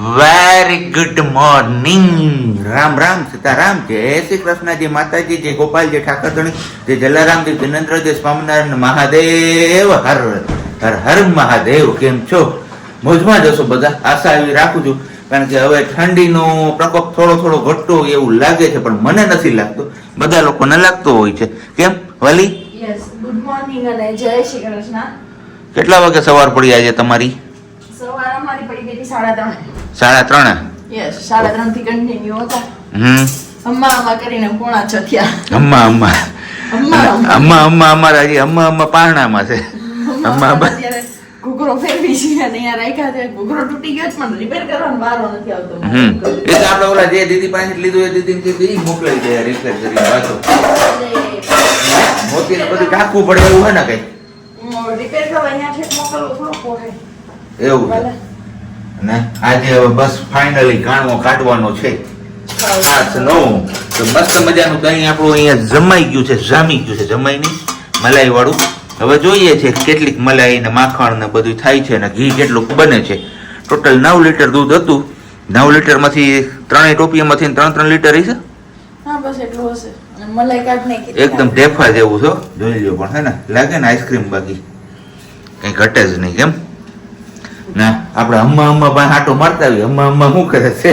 Very good morning Ram Ram Sitaram. જય શ્રી કૃષ્ણ. જય માતાજી જય ગોપાલજી ઠાકરધણી જય જલારામજી જિનેન્દ્ર જય સ્વામિનારાયણ મહાદેવ હર હર હર મહાદેવ. કેમ છો? મોજમાં જશો બધા? આશા એવી રાખું છું. કારણ કે હવે ઠંડીનો પ્રકોપ થોડો થોડો ઘટતો હોય એવું લાગે છે પણ મને નથી લાગતું. બધા લોકોને લાગતો હોય છે. કેમ? વલી? યસ ગુડ મોર્નિંગ અને જય શ્રી કૃષ્ણ. કેટલા વાગે સવાર પડી આજે તમારી? સવાર અમારી પડી ગઈ હતી સાડા ત્રણ. સાડા ત્રણે? યસ સાડા ત્રણથી કન્ટિન્યુ હતા. હમ. અમ્મા અમ્મા કરીને પોણા છ થયા અમ્મા. અમ્મા અમ્મા. અમ્મા અમારા હજી અમ્મા અમ્મા પારણામાં છે. અમ્મા અમ્મા ઘૂઘરો ફેરવી છે અને અહીંયા રાખ્યા છે. ઘૂઘરો તૂટી ગયો પણ રિપેર કરવાનો વારો નથી આવતો. એ તો આપણે ઓલા જે દીદી પાસે લીધું એ દીદી કે મોકલાઈ દે રિપેર કરી પાછો. મોતીને બધું ઢાંકવું પડે એવું હોય ને કઈ? રિપેર કરવા અહીંયા છે મોકલવું થોડું પોહાય એવું ને આજે બસ ફાઇનલી ગાણવો કાઢવાનો છે. આઠ નવ. તો મસ્ત મજાનું દહીં આપણું અહીંયા જમાઈ ગયું છે જામી ગયું છે જમાઈ નહીં મલાઈ વાળું હવે જોઈએ છે કેટલીક મલાઈ ને માખણ ને બધું થાય છે ને ઘી કેટલું બને છે. ટોટલ નવ લીટર દૂધ હતું. નવ લીટરમાંથી ત્રણેય ટોપિયામાંથી ત્રણ ત્રણ લીટર હશે? એકદમ ઢેફા જેવું છો જોઈ લો પણ હે ને? લાગે ને આઈસ્ક્રીમ બાકી. કઈ ઘટે જ નહીં કેમ? ના આપણે અમ્મા અમ્મા પાસે આટો મારતા આવીએ. અમ્મા અમ્મા શું કરે છે?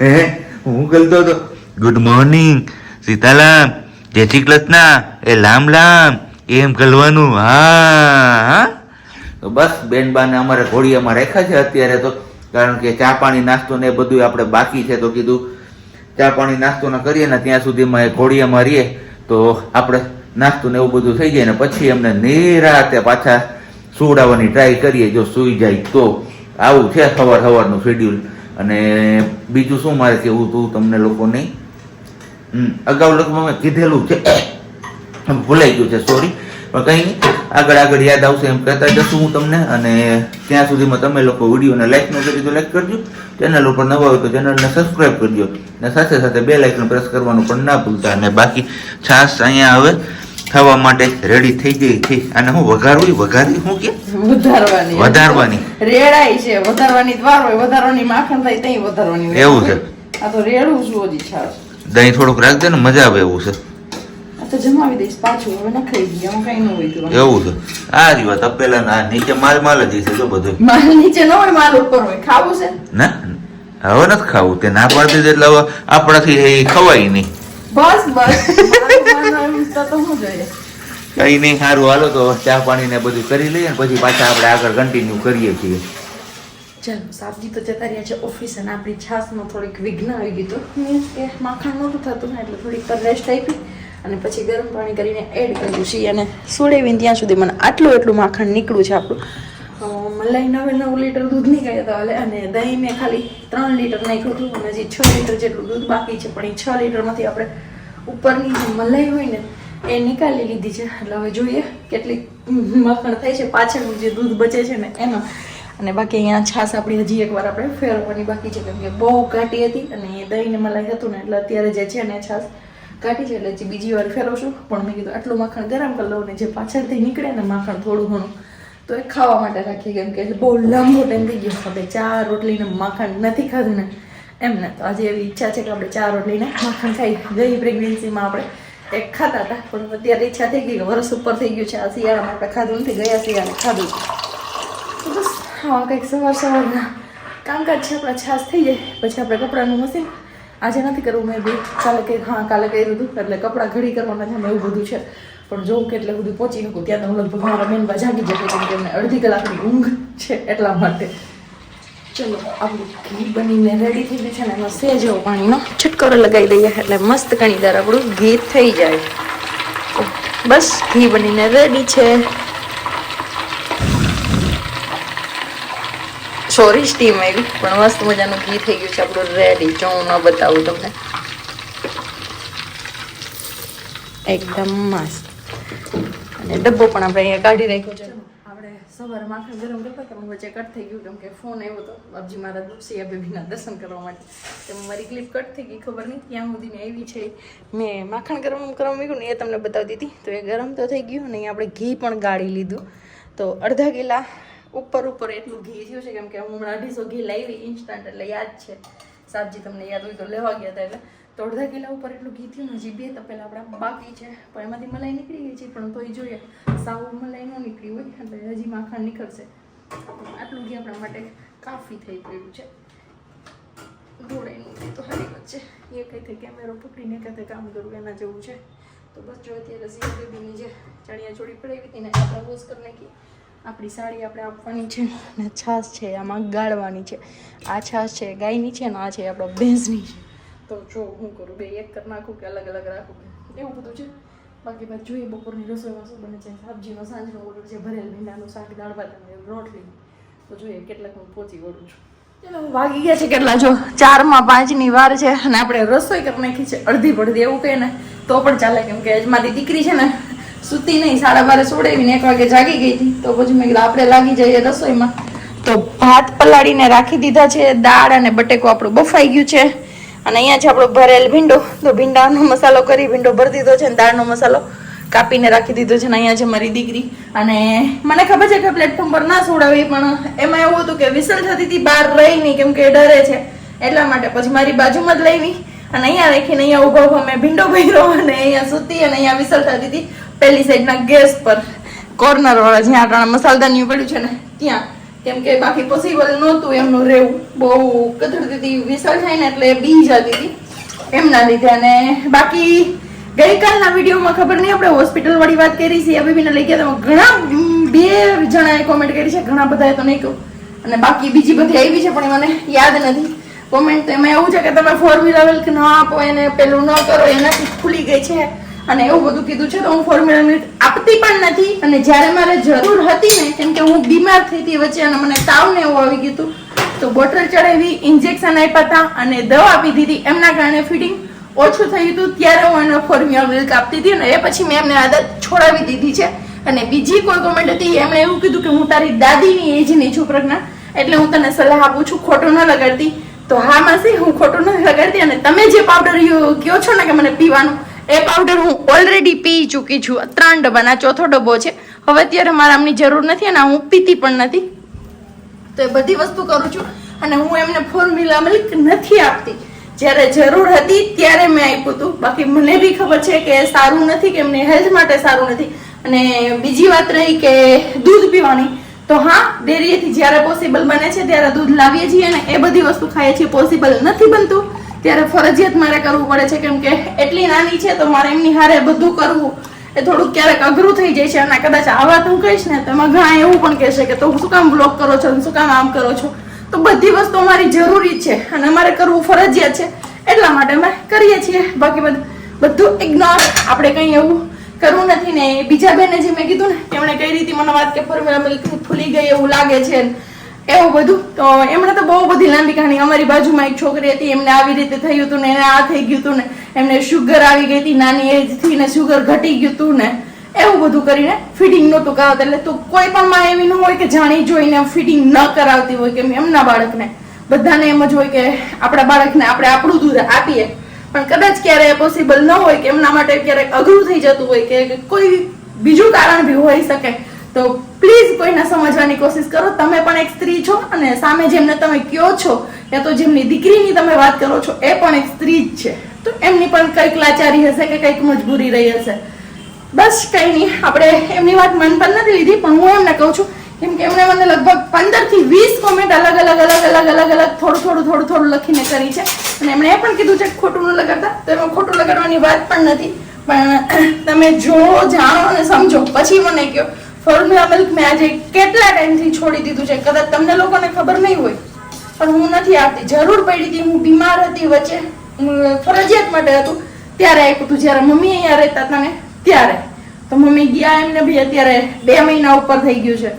હે? હું કરતો હતો. ગુડ મોર્નિંગ સીતાલામ જય શ્રી કૃષ્ણ એ લામ લામ એમ કરવાનું હા હા. તો બસ બેન બાને અમારે ઘોડિયામાં રાખ્યા છે અત્યારે તો. કારણ કે ચા પાણી નાસ્તો ને બધું આપણે બાકી છે તો કીધું. ચા પાણી નાસ્તો ના કરીએ ને ત્યાં સુધીમાં એ ઘોડિયામાં રહીએ. તો આપણે નાસ્તો ને એવું બધું થઈ જાય ને પછી એમને નિરાતે પાછા સુવડાવવાની ટ્રાય કરીએ, જો સૂઈ જાય તો. આવું છે સવાર સવારનું શેડ્યુલ અને બીજું શું મારે કેવું હતું તમને લોકોને? અગાઉ લગભગ મેં કીધેલું છે. ભૂલાઈ ગયું છે સોરી પણ કંઈ આગળ આગળ યાદ આવશે એમ કહેતા જશું હું તમને. અને ત્યાં સુધીમાં તમે લોકો વિડીયોને લાઈક ન કરી તો લાઈક કરજો. ચેનલ ઉપર નવા હોય તો ચેનલને સબસ્ક્રાઈબ કરજો. અને સાથે સાથે બે લાઇકને પ્રેસ કરવાનું પણ ના ભૂલતા. અને બાકી છાશ અહીંયા હવે થવા માટે રેડી થઈ ગઈ છે. અને હું વઘારવી વઘારવી હું કે? વધારવાની વધારવાની રેડાઈ છે. વધારવાની દ્વાર હોય વધારવાની માખણ થાય ત્યાં વધારવાની એવું છે. આ તો રેડું છું હજી છાશ. દહીં થોડુંક રાખજે ને મજા આવે એવું છે. આ તો જમાવી દઈશ પાછું. હવે નખાઈ ગઈ આમાં કઈ ન હોય એવું છે. આ જ વાત તપેલા ના નીચે માલ માલ જ છે જો બધું. માલ નીચે ન હોય માલ ઉપર હોય. ખાવું છે? ના હવે નથી ખાવું. તે ના પાડતી એટલે હવે આપણાથી ખવાય નહીં. બસ બસ. કઈ નહીં સારું. હાલો તો ચા પાણી ને બધું કરી લઈએ ને પછી પાછા આપણે આગળ કન્ટિન્યુ કરીએ છીએ. ચાલો સાબજી તો જતા રહ્યા છે ઓફિસ અને આપણી છાસમાં થોડીક વિઘ્ન આવી ગયું હતું મીન્સ કે માખણ નહોતું થતું ને એટલે થોડીક પર રેસ્ટ આપી. અને પછી ગરમ પાણી કરીને એડ કર્યું છે અને સોળેવીને ત્યાં સુધી મને આટલું એટલું માખણ નીકળ્યું છે આપણું. મલાઈ નવે નવ લીટર દૂધ નીકળ્યા હતા એટલે અને દહીં મેં ખાલી ત્રણ લીટર નાખ્યું હતું અને હજી છ લીટર જેટલું દૂધ બાકી છે પણ એ છ લીટરમાંથી આપણે ઉપરની જે મલાઈ હોય ને, એ નીકાળી લીધી છે. એટલે હવે જોઈએ કેટલી માખણ થાય છે. પાછળનું જે દૂધ બચે છે ને એનો. અને બાકી અહીંયા છાશ આપણી હજી એકવાર આપણે ફેરવવાની બાકી છે. કેમ કે બહુ ઘાટી હતી અને એ દહીંને મલાઈ હતું ને, એટલે અત્યારે જે છે ને છાશ ઘાટી છે. એટલે બીજી વાર ફેરવશું. પણ મેં કીધું આટલું માખણ ગરમ કરી લઉં ને જે પાછળથી નીકળે ને માખણ થોડું ઘણું, તો એ ખાવા માટે રાખીએ. કેમ કે બહુ લાંબો ટાઈમ થઈ ગયો. હવે ચાર રોટલીને માખણ નથી ખાધું ને. એમ ને તો આજે એવી ઈચ્છા છે કે આપણે ચારો રોટલીને માખણ ખાઈ. ગઈ પ્રેગ્નન્સીમાં આપણે એક ખાતા હતા, પણ અત્યારે ઈચ્છા થઈ ગઈ કે વરસ ઉપર થઈ ગયું છે, આ શિયાળામાં આપણે ખાધું નથી, ગયા શિયાળે ખાધું. તો બસ હા કંઈક સવાર સવારના કામકાજ છે, આપણા છાશ થઈ જાય, પછી આપણે કપડાનું મશીન. આજે નથી કરવું મેં બી. કાલે કંઈ હા, કાલે કર્યું હતું, એટલે કપડાં ઘડી કરવાના છે એવું બધું છે. પણ જોઉં કે એટલે બધું પહોંચી શકું, ત્યાં તો હું લગભગ મારા મેનમાં જાગી જશે કેમ કે અડધી કલાકની ઊંઘ છે એટલા માટે. ચલો, આપણું ઘી બનીને રેડી થઈ ગયું છે ને એમાં સેજ એવો પાણીનો છટકારો લગાવી દઈએ એટલે મસ્ત કણીદાર આપણું ઘી થઈ જાય. બસ, ઘી બનીને રેડી છે. સોરી સ્ટીમ આવી, પણ મસ્ત મજાનું ઘી થઈ ગયું છે આપણું રેડી જો હું ન બતાવું તમને. એકદમ મસ્ત. અને ડબ્બો પણ આપણે અહીંયા કાઢી રાખ્યો છે. સવારે માખણ ગરમ કરતા પણ વચ્ચે કટ થઈ ગયું કેમ કે ફોન આવ્યો હતો બાપજી મારા દુસિયા બેબીના દર્શન કરવા માટે. તો મારી ક્લિપ કટ થઈ ગઈ, ખબર નહીં, ત્યાં સુધીને આવી છે. મેં માખણ ગરમ કરવા મૂક્યું ને એ તમને બતાવતી હતી તો એ ગરમ તો થઈ ગયું અને આપણે ઘી પણ ગાળી લીધું. તો અડધા કિલા ઉપર ઉપર એટલું ઘી થયું છે કેમ કે હું હમણાં અઢીસો ઘી લાવી ઇન્સ્ટન્ટ એટલે યાદ છે. સાબજી તમને યાદ હોય તો લેવા ગયા હતા એટલે. તો અડધા કિલા ઉપર એટલું ઘી થયું હજી બે તપેલા આપણા બાકી છે. પણ એમાંથી મલાઈ નીકળી ગઈ છે, પણ તોય જોઈએ. સાવ મલાઈ ન નીકળી હોય, એટલે હજી માખણ નીકળશે. આટલું ઘી આપણા માટે કાફી થઈ ગયું છે. દોડાઈનું તો સારી વચ્ચે એ કંઈ થઈ કેમેરો પકડીને કઈ કામ કરવું એના જેવું છે. તો બસ જો અત્યારે સિંહ બેબીની જે ચણિયા ચોળી પડાવી હતી ને એ આપણે વોશ કરી નાખી આપણી સાડી આપણે આપવાની છે ને, છાશ છે, આમાં ગાળવાની છે. આ છાશ છે, ગાયની છે ને, આ છે આપણો ભેંસની છે. તો જો હું કરું? બે એક કરી નાખું કે અલગ અલગ રાખું એવું બધું છે? બાકી બાદ જોઈએ બપોરની રસોઈમાં શું બને છે? સબ્જીનો સાંજનો ઓર્ડર છે ભરેલ ભીંડાનું શાક દાળ ભાત અને રોટલી. તો જોઈએ કેટલાક હું પહોંચી વળું છું. ચલો વાગી ગયા છે કેટલા? જો ચારમાં પાંચની વાર છે અને આપણે રસોઈ કરી નાખી છે અડધી પડધી એવું કહે ને તો પણ ચાલે કેમ કે મારી દીકરી છે ને સૂતી નહીં સાડા બારે સોડાવીને એક વાગે જાગી ગઈ હતી. તો પછી મેં આપણે લાગી જઈએ રસોઈમાં. તો ભાત પલાળીને રાખી દીધા છે દાળ અને બટેકો આપણું બફાઈ ગયું છે. અને અહીંયા છે આપણો ભરેલ ભીંડો, તો ભીંડાનો મસાલો કરી, ભીંડો ભરી દીધો છે અને દાળનો મસાલો કાપીને રાખી દીધો છે અને અહીંયા છે મારી દીકરી. અને મને ખબર છે કે પ્લેટફોર્મ પર ના સોડાવી પણ એમાં એવું હતું કે વિસલ થતી હતી, બહાર રહી નહીં, કેમ કે ડરે છે. એટલા માટે પછી મારી બાજુમાં જ લઈ અને અહીંયા રાખીને અહીંયા ઊભા ઊભો મેં ભીંડો ભર્યો અને અહીંયા સૂતી અને અહીંયા વિસલ થતી હતી. પેલી સાઈડના ગેસ પર. કોર્નર વાળા જ્યાં આપણા મસાલદાની પડ્યું છે ને, ત્યાં. કેમ કે બાકી પોસિબલ નહોતું એમનું રહેવું. બહુ કથળતી હતી વિશાળ થાય ને એટલે બી જતી હતી એમના લીધે અને બાકી ગઈકાલના વિડીયોમાં ખબર નહીં આપણે હોસ્પિટલ વાળી વાત કરી છે. અભિબીને લઈ ગયા તો ઘણા બે જણાએ કોમેન્ટ કરી છે. ઘણા બધાએ તો નહીં કહું. અને બાકી બીજી બધી આવી છે, પણ મને યાદ નથી. કોમેન્ટ તો એમાં એવું છે કે તમે ફોર વ્હીલર મિલ્ક ન આપો, એને પેલું ન કરો એનાથી ખુલી ગઈ છે. અને એવું બધું કીધું છે તો હું ફોર્મ્યુલા મિલ્ક આપતી પણ નથી. અને જ્યારે મારે જરૂર હતી ને, કેમ કે હું બીમાર થઈ હતી વચ્ચે અને મને તાવ ને એવું આવી ગયું હતું, તો બોટલ ચડાવી ઇન્જેક્શન આપ્યા હતા અને દવા આપી દીધી એમના કારણે ફિટિંગ ઓછું થયું હતું. ત્યારે હું એને ફોર્મ્યુલા મિલ્ક આપતી હતી અને એ પછી મેં એમને આદત છોડાવી દીધી છે. અને બીજી કોઈ કોમેન્ટ હતી, એમણે એવું કીધું કે હું તારી દાદીની એજની છું, પ્રજ્ઞા. એટલે હું તને સલાહ આપું છું, ખોટું ન લગાડતી. તો હા માસી, હું ખોટું નથી લગાડતી અને તમે જે પાવડર કહો છો ને કે મને પીવાનું એ પાવડર હું ઓલરેડી પી ચૂકી છું. ત્રણ ડબ્બાના, ચોથો ડબ્બો છે. હવે અત્યારે મારે આમની જરૂર નથી અને હું પીતી પણ નથી. તો એ બધી વસ્તુ કરું છું અને હું એમને ફોર્મ્યુલા મિલ્ક નથી આપતી. જ્યારે જરૂર હતી ત્યારે મેં આપ્યું હતું. બાકી મને બી ખબર છે કે સારું નથી, કે એમને હેલ્થ માટે સારું નથી. અને બીજી વાત રહી કે દૂધ પીવાની. તો હા, ડેરીએથી જ્યારે પોસિબલ બને છે, ત્યારે દૂધ લાવીએ છીએ અને એ બધી વસ્તુ ખાઈએ છીએ. પોસિબલ નથી બનતું. ત્યારે ફરજિયાત મારે કરવું પડે છે. કેમ કે એટલી નાની છે તો મારે એમની હારે બધું કરવું એ થોડુંક ક્યારેક અઘરું થઈ જાય છે. અને કદાચ આ વાત હું કહીશ ને એમાં ઘણા એવું પણ કહેશે કે તો શું કામ બ્લોક કરો છો? શું કામ આમ કરો છો? તો બધી વસ્તુ અમારી જરૂરી છે. અને અમારે કરવું ફરજિયાત છે. એટલા માટે અમે કરીએ છીએ. બાકી બધું બધું ઇગ્નોર આપણે કંઈ એવું કરવું નથી ને. બીજા બેને જે મેં કીધું ને એમણે કઈ રીતે મને વાત કે ફોર્મ્યુલા મિલ્ક ફૂલી ગઈ એવું લાગે છે. એવું બધું? તો એમણે તો બહુ બધી લાંબી કહાની. અમારી બાજુમાં એક છોકરી હતી, એમને આવી રીતે થયું હતું ને એને આ થઈ ગયું હતું ને એમને શુગર આવી ગઈ હતી, નાની એજથી ને શુગર ઘટી ગયું હતું ને એવું બધું કરીને ફિટિંગ નહોતું કરાવતા. એટલે તો કોઈ પણ માં એવી ન હોય કે જાણી જોઈને ફિટિંગ ન કરાવતી હોય કે એમના બાળકને. બધાને એમ જ હોય કે આપણા બાળકને આપણે આપણું દૂધ આપીએ. પણ કદાચ ક્યારે પોસિબલ ન હોય કે એમના માટે ક્યારેક અઘરું થઈ જતું હોય કે કોઈ બીજું કારણ બી હોઈ શકે. તો પ્લીઝ કોઈને સમજવાની કોશિશ કરો. તમે પણ એક સ્ત્રી છો અને સામે જેમને તમે કયો છો, યા તો જેમની દીકરીની તમે વાત કરો છો, એ પણ એક સ્ત્રી જ છે. તો એમની પણ કંઈક લાચારી હશે કે કંઈક મજબૂરી રહી હશે. બસ કંઈ નહીં, આપણે એમની વાત મન પર નથી લીધી, પણ હું એમને કહું છું, કેમ કે એમણે મને લગભગ પંદરથી વીસ કોમેન્ટ અલગ અલગ અલગ અલગ અલગ અલગ થોડું થોડું થોડું થોડું લખીને કરી છે. અને એમણે એ પણ કીધું છે ખોટું ન લગાડતા. તો એમાં ખોટું લગાડવાની વાત પણ નથી. પણ તમે જો જાણો અને સમજો. પછી મને કહો ફોર્મ્યુલા મિલ્ક મેં આજે કેટલા ટાઈમથી છોડી દીધું છે? કદાચ તમને લોકોને ખબર નહીં હોય, પણ હું નથી આપતી જરૂર પડી હતી, હું બીમાર હતી વચ્ચે. ફરજિયાત માટે હતું. ત્યારે આપ્યું હતું જ્યારે મમ્મી અહીંયા રહેતા હતા ને, ત્યારે. તો મમ્મી ગયા એમને બી અત્યારે બે મહિના ઉપર થઈ ગયું છે.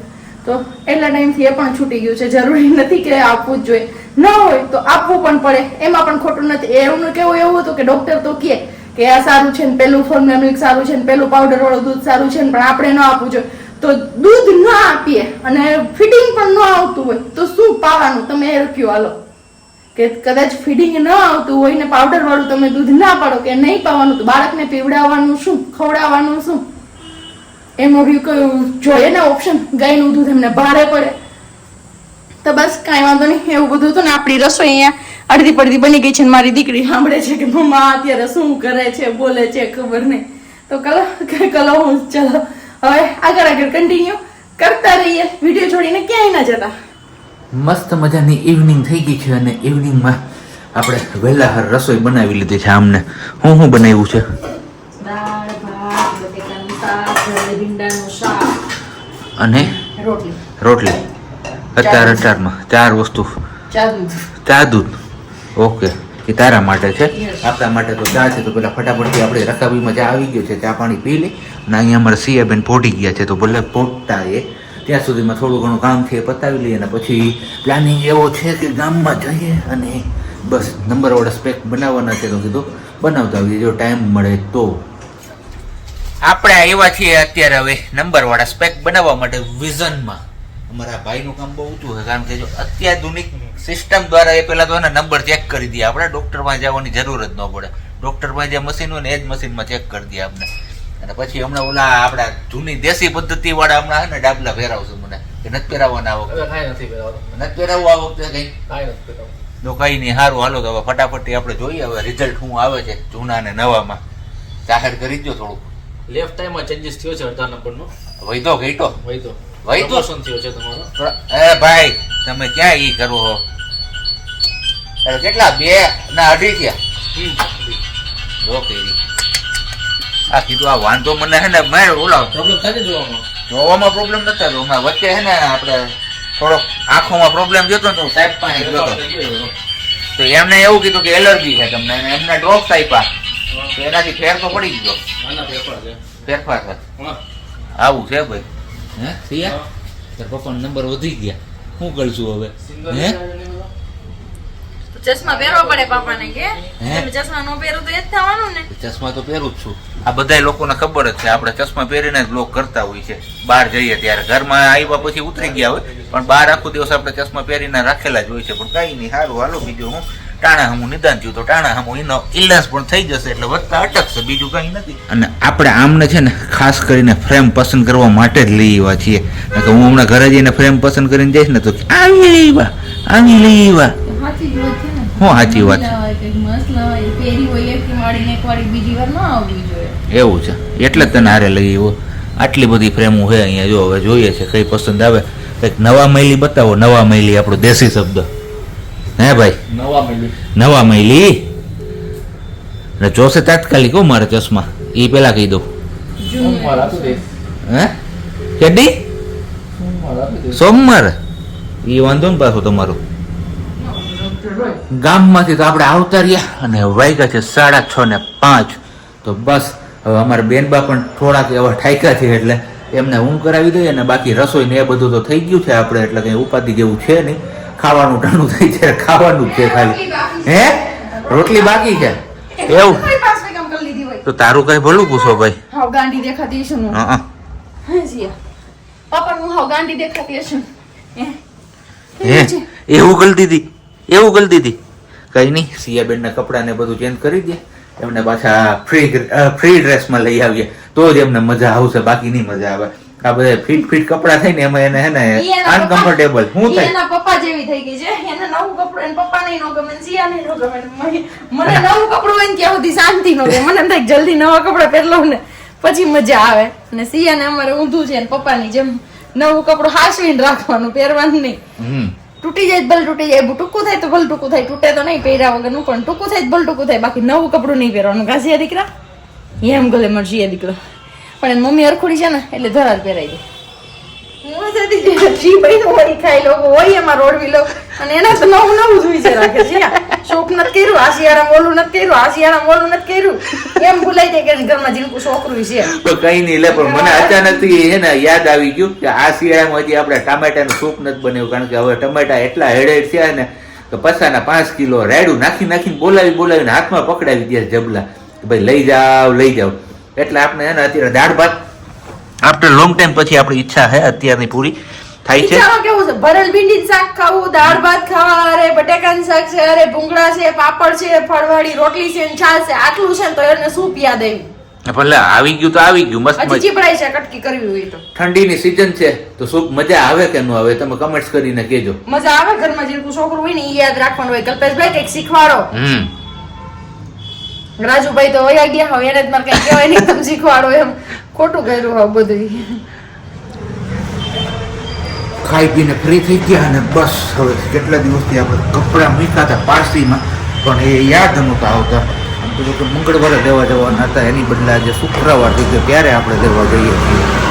તો એટલા ટાઈમથી એ પણ છૂટી ગયું છે. જરૂરી નથી કે આપવું જ જોઈએ. ન હોય તો આપવું પણ પડે. એમાં પણ ખોટું નથી. એમનું કેવું એવું હતું કે ડોક્ટર તો કહે કે આ સારું છે ને, પેલું ફોર્મ્યુલા મિલ્ક સારું છે ને, પેલું પાવડર વાળું દૂધ સારું છે ને, પણ આપણે ન આપવું જોઈએ. તો દૂધ ન આપીએ અને ફિટિંગ પણ ન આવતું હોય, તો શું પાવાનું? તમે હેલ્પ્યું હાલો. કે કદાચ ફીડિંગ ન આવતું હોય ને પાવડર વાળું તમે દૂધ ના પાડો કે નહીં પાવાનું, તો બાળકને પીવડાવવાનું શું? ખવડાવવાનું શું? એમાં બી કયું જોઈએ ને ઓપ્શન ગાયનું દૂધ એમને ભારે પડે. તો બસ, કાંઈ વાંધો નહીં, એવું બધું હતું ને આપણી રસોઈ અહીંયા અડધી પડધી બની ગઈ છે ને મારી દીકરી સાંભળે છે કે મમ્મા અત્યારે શું કરે છે, બોલે છે ખબર નહીં. તો કલો કલો, હું, ચલો હવે આગળ આગળ કન્ટિન્યુ કરતા રહીએ. વીડિયો છોડીને ક્યાંય ના જતા. મસ્ત મજાની ઇવનિંગ થઈ ગઈ છે અને ઇવનિંગમાં આપણે વહેલા હર રસોઈ બનાવી લીધી છે આમને. હું શું બનાવ્યું છે? અને? રોટલી. રોટલી. અત્યાર અચારમાં ચાર વસ્તુ. ચા દૂધ. ઓકે. એ તારા માટે છે. આપણા માટે તો ચા છે, તો પેલા ફટાફટથી આપણે રકાબીમાં ચા આવી ગયો છે, ચા પાણી પી લે અને અહીંયા અમારા સિયાબેન ફોટી ગયા છે, તો ભલે પોઢતા એ ત્યાં સુધીમાં થોડું ઘણું કામ છે એ પતાવી લઈએ અને પછી પ્લાનિંગ એવો છે કે ગામમાં જઈએ અને બસ નંબરવાળા સ્પેક બનાવવાના છે, તો કીધું બનાવતા આવીએ જો ટાઈમ મળે તો. આપણે આવ્યા છીએ અત્યારે હવે નંબરવાળા સ્પેક બનાવવા માટે વિઝનમાં. અમારા ભાઈનું કામ બહુ ઊંચું છે કારણ કે જો અત્યાધુનિક સિસ્ટમ દ્વારા એ પહેલાં તો એને નંબર ચેક કરી દઈએ. આપણે ડૉક્ટરમાં જવાની જરૂર જ ન પડે. ડૉક્ટરમાં જે મશીન હોય ને એ જ મશીનમાં ચેક કરી દઈએ આપણે. અને પછી હમણાં ઓલા આપણા જૂની દેશી પદ્ધતિ વાળા હમણાં ને ડાબલા ફેરાવશું મને. કે નથી પહેરાવવાના આ વખતે. નથી નથી પહેરાવવું આ વખતે કંઈ? કાંઈ નથી તો કઈ નહીં સારું હાલો તો હવે ફટાફટ આપણે જોઈએ. હવે રિઝલ્ટ શું આવે છે જૂના ને નવામાં. જાહેર કરી દો થોડુંક. લેફ્ટ ટાઈમમાં ચેન્જીસ થયો છે અડધા નંબરનો. વૈધો ઘેટો વહી વહી તો? Promotion થયો છે તમારો? એ ભાઈ તમે ક્યાં ઈ કરો હો? અરે કેટલા? બે ના અઢી થયા. ઓકે આ કીધું આ વાંધો મને હે ને મેં ઓલા પ્રોબ્લેમ થાય જોવામાં? જોવામાં પ્રોબ્લેમ નતા તો હમણાં વચ્ચે હે ને આપણે થોડોક આંખોમાં પ્રોબ્લેમ જોતો તો સાહેબ પાસે ગયો તો. એમને એવું કીધું કે એલર્જી છે તમને. એમને ડ્રોપ આપ્યા. તો એનાથી ફેર તો પડી ગયો. ફેરફાર છે. આવું છે ભાઈ. હે? સિયા તાર પપ્પાનો નંબર વધી ગયા. શું કરશું હવે? હે? ને? ચશ્મા પહેરવા પડે પાપાને કે? તમે ચશ્મા નો પહેરો તો એ જ થવાનું ને. ચશ્મા તો પહેરું જ છું. આ બધા લોકોને ખબર જ છે આપણે ચશ્મા પહેરીને જ લોક કરતા હોય છે બહાર જઈએ ત્યારે. ઘરમાં આવ્યા પછી ઉતરી ગયા હોય પણ બહાર આખો દિવસ આપણે ચશ્મા પહેરીને રાખેલા જ હોય છે. પણ કઈ નહીં. સારું હાલો બીજું હું ટાણા હમું નિદાન થયું તો ટાણા હમું એનો ઇલાજ પણ થઈ જશે એટલે વધતા અટકશે બીજું કઈ નથી. અને આપણે આમને છે ને ખાસ કરીને ફ્રેમ પસંદ કરવા માટે જ લઈ આવ્યા છીએ. કે હું હમણાં ઘરે જઈને ફ્રેમ પસંદ કરીને જઈશ ને તો આવી લઈ આવ્યા આવી લઈ આવ્યા. હું વાત છે સાચી વાત છે? એવું છે. એટલે જ તને હારે લઈ આવ્યો. આટલી બધી ફ્રેમો છે અહીંયા જો હવે જોઈએ છે કઈ પસંદ આવે. કંઈક નવા મૈલી બતાવો નવા મૈલી આપણો દેશી શબ્દ. હે ભાઈ? નવા મિલી. નવા મૈલી? ને જોશે તાત્કાલિક હો મારે ચશ્મા. એ પેલા કહી દઉં. હે? કેડી? સોમવાર એ વાંધો ને પાછો તમારો. ગામમાંથી તો આપણે આવતા રહ્યા અને વાગ્યા છે સાડા છ ને પાંચ. તો બસ હવે અમારા બેનબા પણ થોડાક એવા ઠાયકા છે એટલે એમને ઊંઘ કરાવી દઈએ અને બાકી રસોઈ ને એ બધું તો થઈ ગયું છે આપણે એટલે કંઈ ઉપાધિ જેવું છે નહીં. ખાવાનું ટાણું થઈ છે ખાવાનું જ છે ખાલી. હે? રોટલી બાકી છે? એવું? તો તારું કઈ ભલું પૂછો ભાઈ. હાવ ગાંડી દેખાતી છે હું હં, હં. હા જીયા. પાપા હું હાવ ગાંડી દેખાતી હે? હે? એવું ગલતી હતી? એવું ગલતી હતી? કઈ નહીં. સિયાબેનના કપડાને બધું ચેન્જ કરી દે. એમને પાછા ફ્રી ફ્રી ડ્રેસમાં લઈ આવીએ. તો જ એમને મજા આવશે. બાકી નહીં મજા આવે. આ બધા ફિટ ફિટ કપડા થઈને એમાં એને હે ને પપ્પા- અનકમ્ફર્ટેબલ હું થાય? એના પપ્પા જેવી થઈ ગઈ છે. એને નવું કપડું એના પપ્પાને ય ન ગમે ને જીયાને ય ગમે મને- નવું કપડું હોય ને ત્યાં સુધી શાંતિ નો ગમે મને એમ થાય જલ્દી નવા કપડા પહેરલો ને પછી મજા આવે. અને સિયાને અમારે ઊંધું છે ને પપ્પાની જેમ નવું કપડું હાસવીને રાખવાનું પહેરવાનું નહીં. તૂટી જાય ભલે તૂટી જાય. ટૂંકું થાય તો ભલે ટૂંકું થાય. તૂટે તો નહીં પહેર્યા વગરનું પણ ટૂંકું થાય ભલે ટૂંકું થાય. બાકી નવું કપડું નહીં પહેરવાનું. ઘાસિયા દીકરા? એમ ગલે મરજી દીકરો. પણ મમ્મી હરખુડી છે ને એટલે ધરાર પહેરાઈ જે હોય એમાં રોડવી લો. અને એના તો નવું નવું જ વિચાર રાખે છે. શોખ નથી કર્યું આ શિયાળામાં ઓલું નથી કર્યું આ શિયાળામાં ઓલું નથી કર્યું. એમ ભૂલાઈ જાય કે ઘરમાં જીનકું છોકરું છે. તો કઈ નહીં લે પણ મને અચાનક હે ને યાદ આવી ગયું કે આ શિયાળામાં હજી આપણે ટામેટાનું સૂપ નથી બન્યું કારણ કે હવે ટમેટા એટલા હેડેડ થયા ને કે પસાના પાંચ કિલો રેડું નાખી નાખીને બોલાવી બોલાવીને હાથમાં પકડાવી દે જબલા કે ભાઈ લઈ જાવ લઈ જાવ એટલે આપણે એને અત્યારે દાળ ભાત આફ્ટર લોંગ ટાઈમ પછી આપણી ઈચ્છા છે અત્યારની પૂરી થાય છે. કેવું છે? ભરેલ ભીંડી શાક ખાવું દાળ ભાત ખાવા અરે બટાકાનું શાક છે અરે ભૂંગળા છે પાપડ છે ફળવાળી રોટલી છે છાશ છે આટલું છે તો એને શું યાદ આવ્યું ભલે આવી ગયું તો આવી ગયું મસ્ત હજી મજા. ચીપડાય છે કટકી કરવી હોય તો. ઠંડીની સીઝન છે તો શું મજા આવે કે ન આવે તમે કમેન્ટ્સ કરીને કહેજો. મજા આવે ઘરમાં જે છોકરું હોય ને એ યાદ રાખવાનું હોય. કલ્પેશભાઈ કંઈક શીખવાડો? હમ. રાજુભાઈ તો વયા ગયા હોય એને જ કઈ કહેવાય નહીં, તમે શીખવાડો એમ. ખોટું કર્યું હોય બધું ખાઈ પીને ફ્રી થઈ ગયા અને બસ હવે કેટલા દિવસથી આપણે કપડાં મૂક્યા હતા પારસીમાં, પણ એ યાદ નહોતા આવતા. આમ તો મંગળવારે લેવા જવાના હતા, એની બદલે આજે શુક્રવાર થઈ ગયો ત્યારે આપણે લેવા જઈએ છીએ.